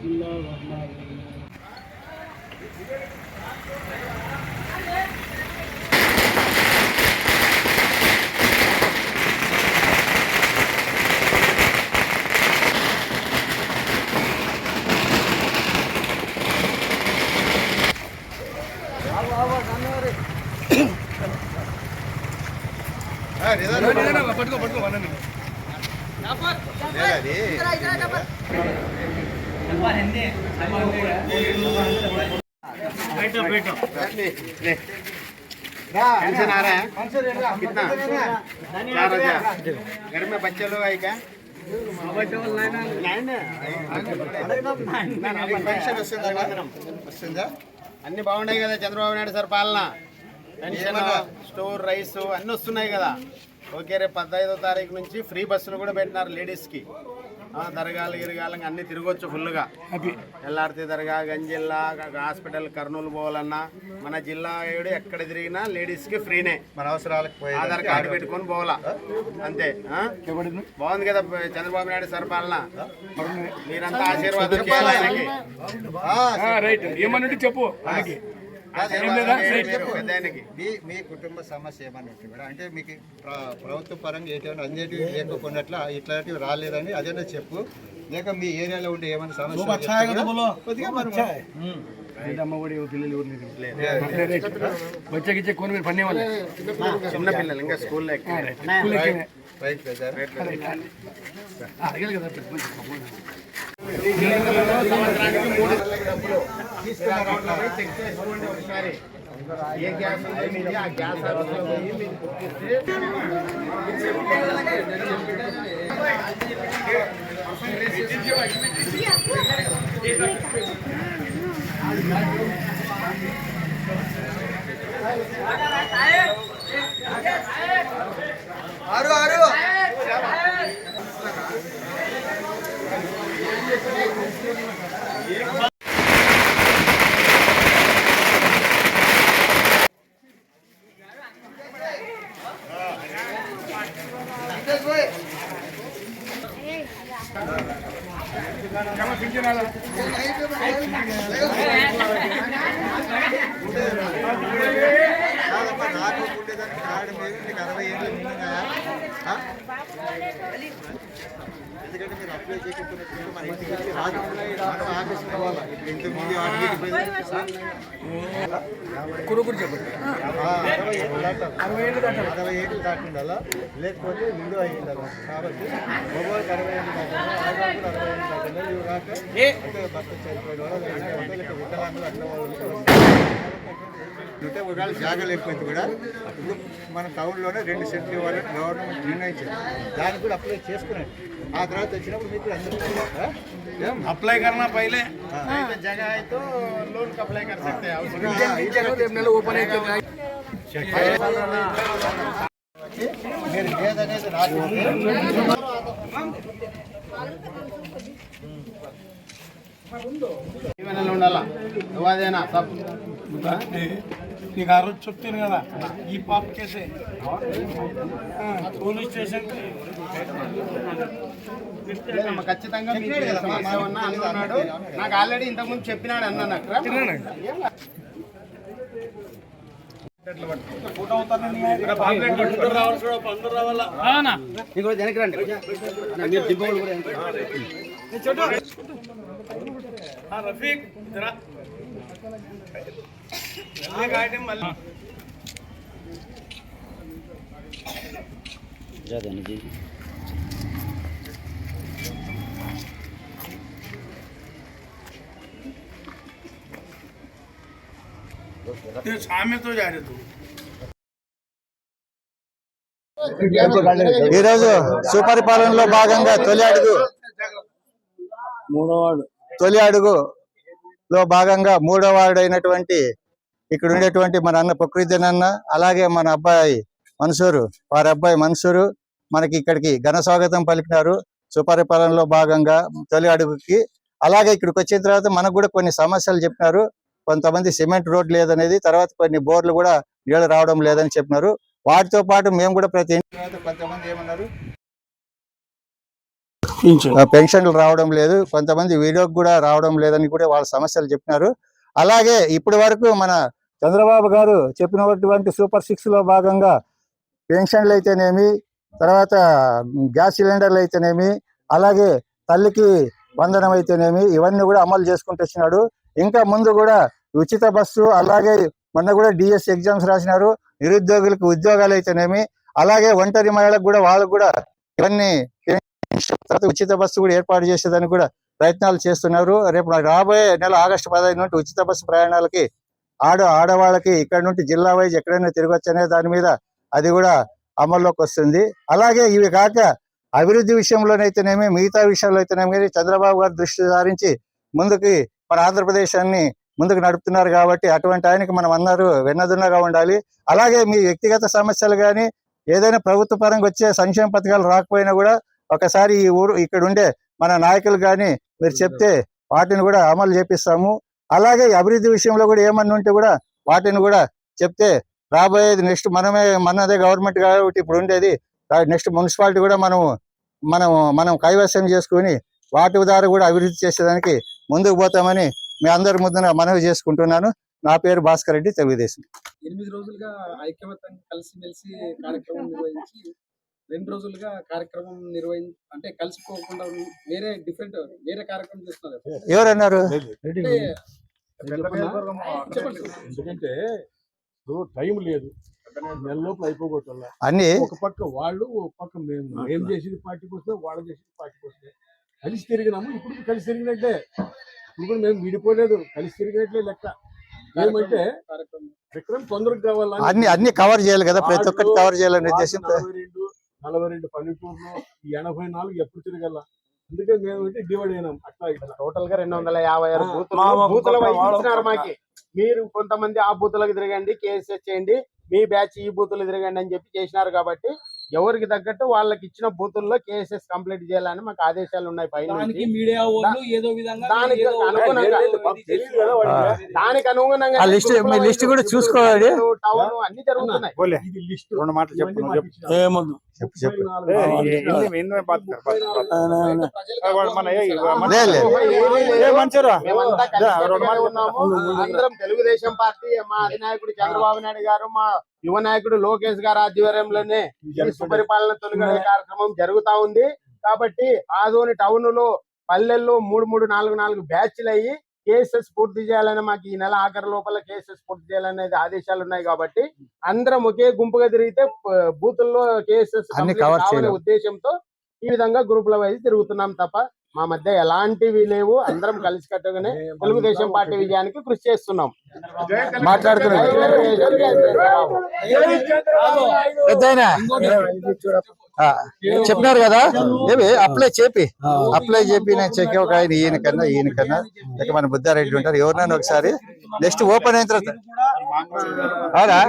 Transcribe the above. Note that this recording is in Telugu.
బిస్మిల్లా రహమాన్ రహీం. पेंशन आ रहा है कितना चार हजार घर में बच्चे लोग आए क्या పెన్షన్ వస్తుందా వస్తుందా అన్ని బాగున్నాయి కదా చంద్రబాబు నాయుడు సార్ పాలన పెన్షన్ స్టోర్ రైస్ అన్ని వస్తున్నాయి కదా ఓకే రేపు పదహైదో తారీఖు నుంచి ఫ్రీ బస్సులు కూడా పెట్టినారు లేడీస్కి ఆ, దర్గాలు గిరగాలు అన్ని తిరగొచ్చు ఫుల్గా ఎల్ఆర్తి దర్గా గంజిల్లా హాస్పిటల్ కర్నూలు పోవాలన్నా మన జిల్లా ఏడు ఎక్కడ తిరిగినా లేడీస్కి ఫ్రీనే. మన అవసరాలకు ఆధార్ కార్డు పెట్టుకొని పోవాలా? అంతే? బాగుంది కదా చంద్రబాబు నాయుడు సార్ పాలన? మీరంతా ఆశీర్వాదం చెప్పు మీ మీ కుటుంబ సమస్య ఏమని ఉంటుంది మేడం అంటే మీకు ప్ర- ప్రభుత్వ పరంగా ఏమైనా అందేటివి లేకపోయినట్ల ఇట్లాంటివి రాలేదని అదేనా చెప్పు. లేక మీ ఏరియాలో ఉండే ఏమైనా సమస్య మనం అమ్మఒడి పిల్లలు మీరు వాళ్ళే. చిన్న ఇంకా స్కూల్లో ఎక్కి స్కూల్ ఎక్కిన రైట్ కదా. సంవత్సరానికి మూడు వందల డబ్బులు తీసుకున్న అకౌంట్లో పోయి చెక్ చేసుకోండి ఒకసారి ఏ గ్యాస్ ఉంది మీది, ఆ గ్యాస్ ఆఫీస్లో పోయి మీరు బుక్ చేస్తే కాదమ్మా, నాకు ఉండేదానికి కార్డు మీద నీకు అరవై ఏళ్ళు నిండున్నాయా? ఆ? ఎందుకంటే మీరు అప్లై చేయకపోతే మన ఇంటికి వచ్చి రాదు. మనం ఆఫీస్కి పోవాలా ఇప్పుడు ఇంతకు ముందు ఆఫీస్కి పోయి కొడుకురు చెప్పండి. ఆ, అరవై ఏళ్ళు దాటాలి. అరవై ఏళ్ళు దాటిండాలా? లేకపోతే నిండు అయ్యిండాలి కాబట్టి మొబైల్కి అరవై ఏళ్ళు దాటిందా ఆధార్ కూడా అరవై ఏళ్ళు దాటిందా ఇవి కాక అంటే భర్త చనిపోయిన వాళ్ళు లేకపోతే లేక వికలాంగులు అట్లా వాళ్ళు ఉంటే ఒకవేళ జాగా లేకపోతే కూడా ఇప్పుడు మన టౌన్లోనే రెండు సెంట్లు ఇవ్వాలని గవర్నమెంట్ నిర్ణయించింది దానికి కూడా అప్లై చేసుకున్నాడు ఆ తర్వాత వచ్చినప్పుడు మీకు కూడా అందరికీ ఏం? अप्लाई करना पहले नहीं तो जगह है तो लोन का अप्लाई कर सकते हैं आप రేపు నెల ఓపెన్ అయితే మీరు లేదనేది రాసింది జీవనంలో ఉండాలా నువ్వు అదేనా సబ్ నీకు ఆ రోజు చెప్తాను కదా. ఈ పాప కేసే. పోలీస్ స్టేషన్ ఖచ్చితంగా అన్నాడు. నాకు ఆల్రెడీ ఇంతకుముందు చెప్పినాడు అన్న నాకు. రా. ఇంకో వెనక్కి రండి. అన్న, మీరు దిబ్బలు కూడా వెనక్కి రండి. రఫీక్ జగన్జీ సామెతో ఈరోజు సుపరిపాలనలో భాగంగా తొలి అడుగు. మూడో తొలి అడుగులో భాగంగా మూడో వార్డు అయినటువంటి ఇక్కడ ఉండేటువంటి మన అన్న ప్రకృతిన్ అన్న అలాగే మన అబ్బాయి మన్సూరు వారి అబ్బాయి మన్సూరు మనకి ఇక్కడికి ఘన స్వాగతం పలికినారు. సుపరిపాలనలో భాగంగా తొలి అడుగుకి. అలాగే ఇక్కడికి వచ్చిన తర్వాత మనకు కూడా కొన్ని సమస్యలు చెప్పినారు. కొంతమంది సిమెంట్ రోడ్ లేదనేది తర్వాత కొన్ని బోర్లు కూడా నీళ్ళు రావడం లేదని చెప్పినారు. వాటితో పాటు మేము కూడా ప్రతి కొంతమంది ఏమన్నారు? పెన్షన్లు రావడం లేదు. కొంతమంది వీడియోకి కూడా రావడం లేదని కూడా వాళ్ళ సమస్యలు చెప్పినారు. అలాగే ఇప్పటి వరకు మన చంద్రబాబు గారు చెప్పినటువంటి సూపర్ సిక్స్లో భాగంగా పెన్షన్లు అయితేనేమి తర్వాత గ్యాస్ సిలిండర్లు అయితేనేమి అలాగే తల్లికి వందనం అయితేనేమి ఇవన్నీ కూడా అమలు చేసుకుంటూ వచ్చినాడు. ఇంకా ముందు కూడా ఉచిత బస్సు అలాగే మొన్న కూడా డిఎస్ ఎగ్జామ్స్ రాసినారు. నిరుద్యోగులకు ఉద్యోగాలు అయితేనేమి అలాగే ఒంటరి మహిళలకు కూడా వాళ్ళకు కూడా ఇవన్నీ తర్వాత ఉచిత బస్సు కూడా ఏర్పాటు చేసేదానికి కూడా ప్రయత్నాలు చేస్తున్నారు. రేపు రాబోయే నెల ఆగస్టు పదహైదు నుండి ఉచిత బస్సు ప్రయాణాలకి ఆడ ఆడవాళ్ళకి ఇక్కడ నుండి జిల్లా వైజ్ ఎక్కడైనా తిరగొచ్చు అనే దాని మీద అది కూడా అమల్లోకి వస్తుంది. అలాగే ఇవి కాక అభివృద్ధి విషయంలోనైతేనేమి మిగతా విషయంలో అయితేనేమి కానీ చంద్రబాబు గారు దృష్టి సారించి ముందుకి మన ఆంధ్రప్రదేశాన్ని ముందుకు నడుపుతున్నారు కాబట్టి అటువంటి ఆయనకి మనం అందరూ వెన్నదున్నగా ఉండాలి. అలాగే మీ వ్యక్తిగత సమస్యలు కానీ ఏదైనా ప్రభుత్వ పరంగా వచ్చే సంక్షేమ పథకాలు రాకపోయినా కూడా ఒకసారి ఈ ఊరు ఇక్కడ ఉండే మన నాయకులు కానీ మీరు చెప్తే వాటిని కూడా అమలు చేపిస్తాము. అలాగే అభివృద్ధి విషయంలో కూడా ఏమన్నా ఉంటే కూడా వాటిని కూడా చెప్తే రాబోయేది నెక్స్ట్ మనమే మనదే గవర్నమెంట్ కాబట్టి ఇప్పుడు ఉండేది. నెక్స్ట్ మున్సిపాలిటీ కూడా మనము మనం మనం కైవసం చేసుకుని వాటి ద్వారా కూడా అభివృద్ధి చేసేదానికి ముందుకు పోతామని మీ అందరి ముందున మనవి చేసుకుంటున్నాను. నా పేరు భాస్కర్ రెడ్డి తెలుగుదేశం. ఎనిమిది రోజులుగా ఐక్యమత్యంగా కలిసిమెలిసి కార్యక్రమం నిర్వహించి రెండు రోజులుగా కార్యక్రమం నిర్వహి అంటే కలిసిపోకుండా వేరే డిఫరెంట్ వేరే కార్యక్రమం చేస్తున్నారు. ఎవరన్నారు? ఎందుకంటే ఇప్పుడు టైం లేదు. నెల లోపల అయిపోగొట్టాల? అన్ని? ఒక పక్క వాళ్ళు ఒక పక్క మేము. ఏం చేసింది పార్టీ కోసమే వాళ్ళు చేసింది పార్టీ కోసమే కలిసి తిరిగినాము ఇప్పుడు కలిసి తిరిగినట్టే. ఇప్పుడు మేము విడిపోలేదు. కలిసి తిరిగినట్లే లెక్క. ఏమంటే విక్రమ్ తొందరగా కావాలని అన్ని అన్ని కవర్ చేయాలి కదా ప్రతి ఒక్కటి కవర్ చేయాలనే ఉద్దేశంతో. నలభై రెండు నలభై రెండు పల్లెటూరులో ఎనభై నాలుగు ఎప్పుడు తిరగల? అందుకే మేము అంటే డివైడ్ అయినాం. అట్లా ఇట్లా. టోటల్గా రెండు వందల యాభై ఆరు ఆ, బూతులు ఇచ్చినారు. మాకి. మీరు కొంతమంది ఆ బూతులకు తిరగండి కేసెస్ చేయండి మీ బ్యాచ్ ఈ బూతులు తిరగండి అని చెప్పి చేసినారు కాబట్టి ఎవరికి తగ్గట్టు వాళ్ళకి ఇచ్చిన బూతుల్లో కేసెస్ కంప్లీట్ చేయాలని మాకు ఆదేశాలు ఉన్నాయి పైన దానికి మీడియా వాళ్ళు ఏదో విధంగా దానికి ఏదో అనుగుణంగా. దానికి అనుగుణంగా ఆ లిస్ట్ మీ లిస్ట్ కూడా చూసుకోవాలి. టౌన్ అన్ని జరుగుతున్నాయి. ఇది లిస్ట్. రెండు మాటలు చెప్పు, నువ్వు చెప్పు. చెప్పు. అందరం తెలుగుదేశం పార్టీ మా అధినాయకుడు చంద్రబాబు నాయుడు గారు మా యువ నాయకుడు లోకేష్ గారు ఆధ్వర్యంలోనే సుపరిపాలన తొలగడే కార్యక్రమం జరుగుతా ఉంది. కాబట్టి ఆదోని టౌన్లో పల్లెల్లో మూడు మూడు నాలుగు నాలుగు బ్యాచ్లు అయ్యి కేసెస్ పూర్తి చేయాలని మాకు ఈ నెల ఆఖరి లోపల కేసెస్ పూర్తి చేయాలనేది ఆదేశాలు ఉన్నాయి కాబట్టి అందరం ఒకే గుంపుగా తిరిగితే బూతుల్లో కేసెస్. ఉద్దేశంతో ఈ విధంగా గ్రూపుల వైజ్ తిరుగుతున్నాం తప్ప మా మధ్య ఎలాంటివి లేవు. అందరం కలిసి కట్టుగానే తెలుగుదేశం పార్టీ విజయానికి కృషి చేస్తున్నాం. చెప్పినారు కదా? ఏమి? అప్లై చేపి. అప్లై చేపి నేను చెక్ ఒక ఆయన ఈయన కన్నా ఈయన కన్నా. ఇక మన బుద్ధారెడ్డి ఉంటారు. ఎవరినైనా ఒకసారి నెక్స్ట్ ఓపెన్ అయిన తర్వాత. అవునా?